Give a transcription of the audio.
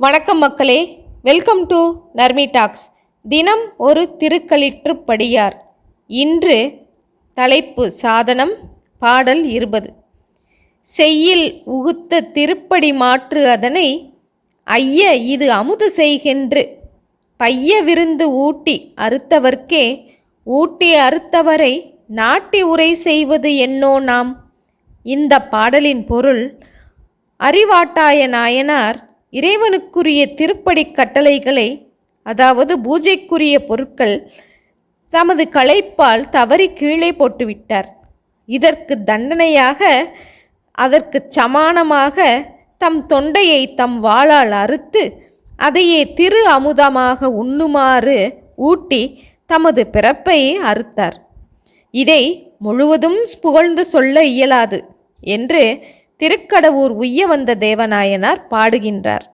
வணக்கம் மக்களே. Welcome to Narmi tax தினம் ஒரு திருக்களிற்றுப்படியார் இன்று தலைப்பு சாதனம் பாடல் இருபது. செய்யில் உகுத்த திருப்படி மாற்று அதனை ஐய இது அமுது செய்கின்று. பைய விருந்து ஊட்டி அறுத்தவர்க்கே ஊட்டி அறுத்தவரை நாட்டி உரை செய்வது என்னோ நாம்? இந்த பாடலின் பொருள் அறிவாட்டாய நாயனார் இறைவனுக்குரிய திருப்படி கட்டளைகளை அதாவது பூஜைக்குரிய பொருட்கள் தமது களைப்பால் தவறி கீழே போட்டுவிட்டார். இதற்கு தண்டனையாக அதற்கு சமானமாக தம் தொண்டையை தம் வாளால் அறுத்து அதையே திரு அமுதமாக உண்ணுமாறு ஊட்டி தமது பிறப்பை அறுத்தார். இதை முழுவதும் புகழ்ந்து சொல்ல இயலாது என்று திருக்கடவூர் உய்ய வந்த தேவநாயனார் பாடுகின்றார்.